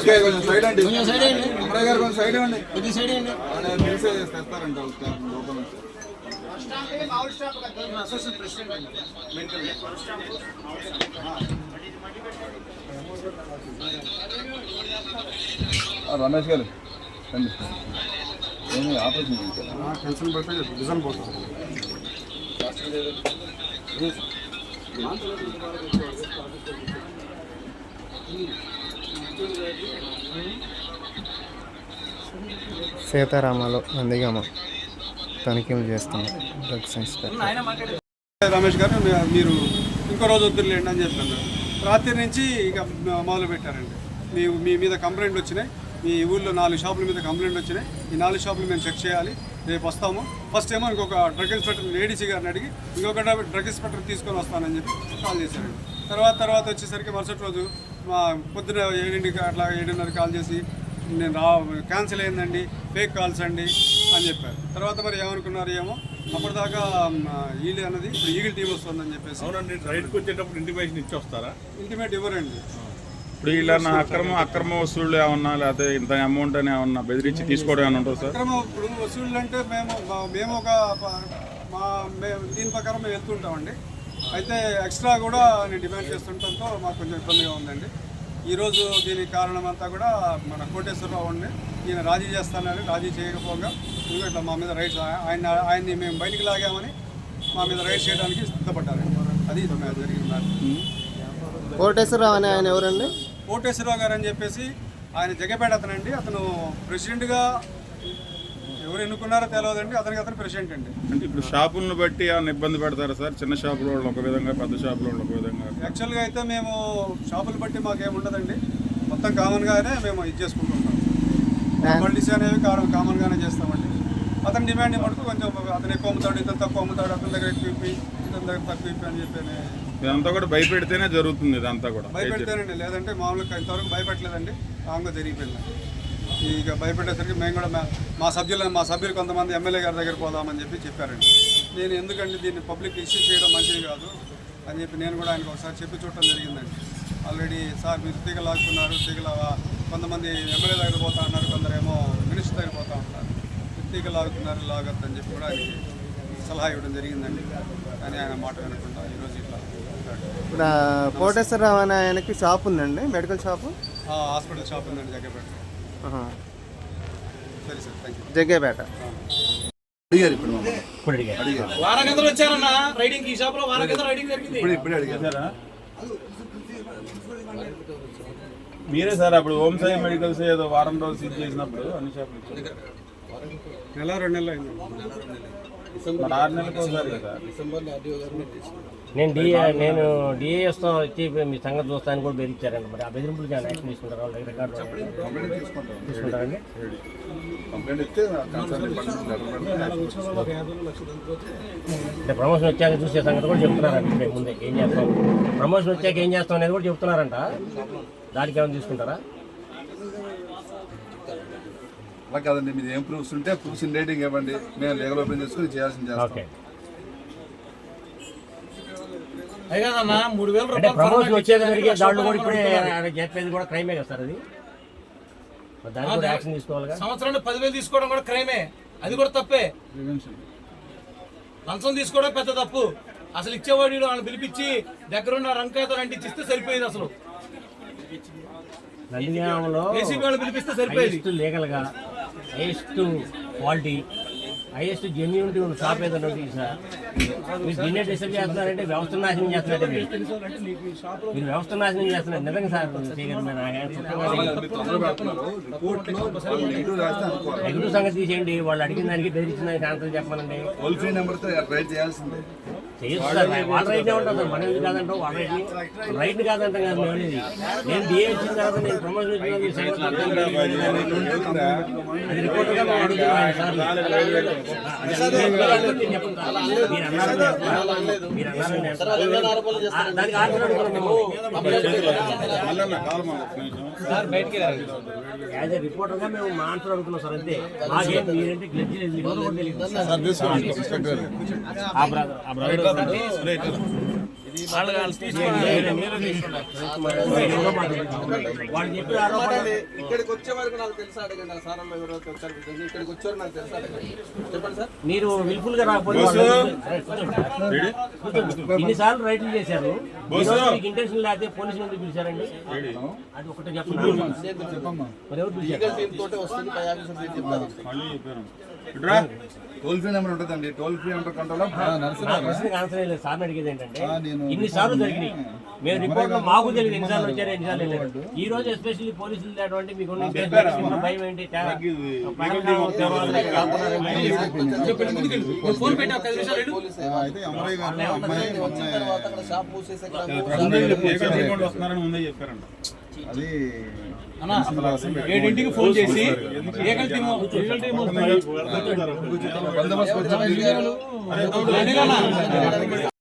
కొంచెం సైడ్ అండి. కొంచెం సైడ్ గారు కొంచెం సైడ్ ఇవ్వండి కొద్దిగా సైడ్ పిలిచే తెస్తారంట లోపల. ఆ, రమేష్ గారు రండి. ఏమి ఆపరేషన్ టెన్షన్ పడితే డిజైన్ పోతుంది సీతారామాలో నందిగామ తనిఖీలు చేస్తున్నాం డ్రగ్స్ ఇన్స్పెక్టర్. రమేష్ గారు మీరు ఇంకో రోజు వద్దులేండి అని చెప్పాను రాత్రి నుంచి ఇక మొదలు పెట్టారండి. మీ మీ మీద కంప్లైంట్ వచ్చినాయి. మీ ఊళ్ళో నాలుగు షాపుల మీద కంప్లైంట్ వచ్చినాయి. ఈ నాలుగు షాపులు మేము చెక్ చేయాలి. రేపు వస్తాము. ఫస్ట్ ఏమో ఇంకొక డ్రగ్ ఇన్స్పెక్టర్ ఏడీసీ గారిని అడిగి ఇంకొక డ్రగ్ ఇన్స్పెక్టర్ తీసుకొని వస్తానని చెప్పి కాల్ చేశారండి. తర్వాత తర్వాత వచ్చేసరికి మరుసటి రోజు పొద్దున ఏడింటికి అట్లా ఏడున్నర కాల్ చేసి నేను రా క్యాన్సిల్ అయిందండి ఫేక్ కాల్స్ అండి అని చెప్పారు. తర్వాత మరి ఏమనుకున్నారు ఏమో అప్పటిదాకా ఈలీ అన్నది ఇప్పుడు ఈగిల్ టీం వస్తుందని చెప్పేసి. అవునండి రైడ్కి వచ్చేటప్పుడు ఇంటిమేషన్ ఇచ్చి వస్తారా ఇంటిమేట్ ఇవ్వరండి. ఇప్పుడు ఇలా నా అక్రమ అక్రమ వసూళ్ళు ఏమన్నా లేకపోతే ఇంత అమౌంట్ అని ఏమన్నా బెదిరించి తీసుకోవడం ఏమన్నా ఉంటుంది సార్? అక్రమ ఇప్పుడు వసూళ్ళు అంటే మేము మేము ఒక మా మేము దీని ప్రకారం మేము వెళ్తుంటామండి అయితే ఎక్స్ట్రా కూడా నేను డిమాండ్ చేస్తుండటంతో మాకు కొంచెం ఇబ్బందిగా ఉందండి. ఈరోజు దీనికి కారణం అంతా కూడా మన కోటేశ్వరరావు అండి ఈయన రాజీ చేస్తానని రాజీ చేయకపోగా ఇదిగో ఇట్లా మా మీద రైట్స్ ఆయన ఆయన్ని మేము బయటికి లాగామని మా మీద రైట్స్ చేయడానికి సిద్ధపడ్డారండి అది మ్యాటర్ కోటేశ్వరరావు అనే ఆయన ఎవరండి? కోటేశ్వరరావు గారు అని చెప్పేసి ఆయన జగపేట అతనండి. అతను ప్రెసిడెంట్గా ఎవరు ఎన్నుకున్నారో తెలియదండి అతనికి అతను ప్రెసిడెంట్ అండి. అంటే ఇప్పుడు షాపులను బట్టి ఏమన్నా ఇబ్బంది పెడతారా సార్? చిన్న షాపుల వాళ్ళు ఒక విధంగా పెద్ద షాపుల వాళ్ళు ఒక విధంగా? యాక్చువల్గా అయితే మేము షాపులు బట్టి మాకేం ఉండదండి. మొత్తం కామన్గానే మేము ఇది చేసుకుంటుంటాం. మల్టీస్ అనేవి కామన్ కామన్గానే చేస్తామండి. అతని డిమాండ్ మటుకు కొంచెం అతను ఎక్కువ అమ్ముతాడు ఇతను తక్కువ అమ్ముతాడు అతని దగ్గర ఎక్కువ ఇప్పి ఇతని దగ్గర తక్కువ ఇప్పి అని చెప్పి ఇదంతా కూడా భయపెడితేనే జరుగుతుంది ఇదంతా కూడా. భయపెడతానండి. లేదంటే మామూలుగా ఇంతవరకు భయపెట్టలేదండి. కాంగా జరిగిపోయింది ఇక భయపెట్టేసరికి మేము కూడా మా- మా సభ్యులు మా సభ్యులు కొంతమంది ఎమ్మెల్యే గారి దగ్గర పోదామని చెప్పి చెప్పారండి. నేను ఎందుకంటే దీన్ని పబ్లిక్ ఇష్యూ చేయడం మంచిది కాదు అని చెప్పి నేను కూడా ఆయనకు ఒకసారి చెప్పి చూడటం జరిగిందండి. ఆల్రెడీ సార్ మీరు తీగ లాక్కున్నారు తీగల కొంతమంది ఎమ్మెల్యే దగ్గర పోతా ఉన్నారు కొందరేమో మినిస్టర్ దగ్గర పోతా ఉంటారు తీగ లాగుతున్నారు లాగద్దు అని చెప్పి కూడా ఆయనకి సలహా ఇవ్వడం జరిగిందండి. కానీ ఆయన మాట వినకుండా ఈరోజు ఇట్లా. ఇప్పుడు కోటేశ్వరరావు అనే ఆయనకి షాప్ ఉందండి మెడికల్ షాపు? హాస్పిటల్ షాప్ ఉందండి జగ్గపేట జగ్గేపేట. అడిగారు ఇప్పుడు. అడిగారు. వారం కింద వచ్చారన్న రైడింగ్ ఈ షాప్లో వారం కింద రైడింగ్ జరిగింది. ఇప్పుడు ఇప్పుడే అడిగారు. మీరే సార్ అప్పుడు హోమ్ సై మెడికల్స్ ఏదో వారం రోజులు సీజ్ చేసినప్పుడు అన్ని షాపులు. నెల రెండు నెలలు అయింది. ఆరు నెలలకు ఒకసారి కదా. నేను డిఏ నేను డిఏఎస్తో వచ్చి మీ సంగతి చూస్తాను కూడా బెదిరించారండి. మరి ఆ బెదిరింపులు కానీ యాక్షన్ తీసుకుంటారు? వాళ్ళ రికార్డు తీసుకుంటారండి? అంటే ప్రమోషన్ వచ్చాక చూసే సంగతి కూడా చెప్తున్నారంట ఇప్పుడే ముందే ఏం చేస్తాం? ప్రమోషన్ వచ్చాక ఏం చేస్తాం అనేది కూడా చెప్తున్నారంట. దానికి ఏమైనా తీసుకుంటారా? అలా కాదండి మీరు ఏం ప్రూఫ్స్ ఉంటే ప్రూఫ్స్ ఇన్ రేటింగ్ ఇవ్వండి. మేము లీగల్ ఓపెన్ చేసుకుని చేయాల్సింది చేస్తాం. మూడు వేల రూపాయలు దాంట్లో కూడా ఇప్పుడే ఆయన చెప్పేది కూడా క్రైమే కదా సార్ అది? సంవత్సరానికి పదివేలు తీసుకోవడం కూడా క్రైమే అది కూడా తప్పే. లంచం తీసుకోవడం పెద్ద తప్పు. అసలు ఇచ్చేవాడు వాళ్ళని పిలిపించి దగ్గరున్న రంకాయతో అంటించి ఇస్తే సరిపోయేది అసలు. నందిగామంలో పిలిపిస్తే సరిపోయేది. లీగల్గా హైయెస్ట్ క్వాలిటీ హైయెస్ట్ జెన్యూనిటీ ఉన్న షాప్ ఏదైనా ఉంటుంది సార్ మీరు దీన్నే డిస్టర్బ్ చేస్తున్నారంటే వ్యవస్థ నాశనం చేస్తున్నట్టు మీరు. మీరు వ్యవస్థ నాశనం చేస్తున్నారు. నిజంగా సార్ నెగిటివ్ సంగతి తీసేయండి. వాళ్ళు అడిగిన దానికి బెదిరించిన దానికి ఆన్సర్ చెప్పమనండి. టోల్ ఫ్రీ నెంబర్తో ట్రై చేయాల్సిందే. వాళ్ళ రైట్నే ఉంటుంది సార్ మన ఎందుకు కాదంటాం వాళ్ళ రైట్ రైట్ కాదంటాం కాదు మేము అనేది నేను డిఏ వచ్చిన తర్వాత నేను ప్రమోషన్ వచ్చిన. అది రిపోర్ట్గా మేము అడుగుతున్నాం సార్. మీరు చెప్పాలి. మీరు అన్నారని చెప్పాలి. ఆ, దానికి ఆన్సర్ అడుగుతున్నాం మేము మల్లన్న కాల్ మా ఒక్క నిమిషం. యాజ్ ఎ రిపోర్టర్గా మేము మా ఆన్సర్ అడుగుతున్నాం సార్ అంతే మాకేం మీరంటే గ్లెడ్జ్ లేదు మీకు కూడా తెలియదు ఆ బ్రదర్ ఆ బ్రదర్ వాళ్ళు వాళ్ళు తీసుకొని వాడు చెప్పిన ఆరోపణ ఇక్కడికి వచ్చే వరకు నాకు తెలుసా అడగండి. ఆ సార్ అమ్మ ఎవరో వచ్చారు బిడ్డని. ఇక్కడికి వచ్చారు నాకు తెలుసా అడగండి. చెప్పండి సార్. మీరు విల్ఫుల్గా రాకపోతే ఇన్నిసార్లు రైట్లు చేశారు. మీకు ఇంటెన్షన్ లేకపోతే పోలీసులు ఎందుకు పిలిచారండి? అది ఒకటే చెప్పండి. మరి ఎవరు పిలిచారు? టోల్ ఫ్రీ నెంబర్ ఉంటుందండి టోల్ ఫ్రీ అండర్ కంట్రోల్ నా ప్రశ్నకి ఆన్సర్ లేదు సార్ అడిగేది ఏంటంటే ఇన్ని సార్లు జరిగినాయి మేము రిపోర్ట్ మాకు తెలియదు ఎన్నిసార్లు వచ్చారు ఎన్నిసార్లు వెళ్ళారు ఈ రోజు ఎస్పెషల్లీ పోలీసులు లేటువంటి మీకు భయం ఏంటి ఫోన్ పెట్టి అన్నా ఏడింటికి ఫోన్ చేసి బందోబస్తు?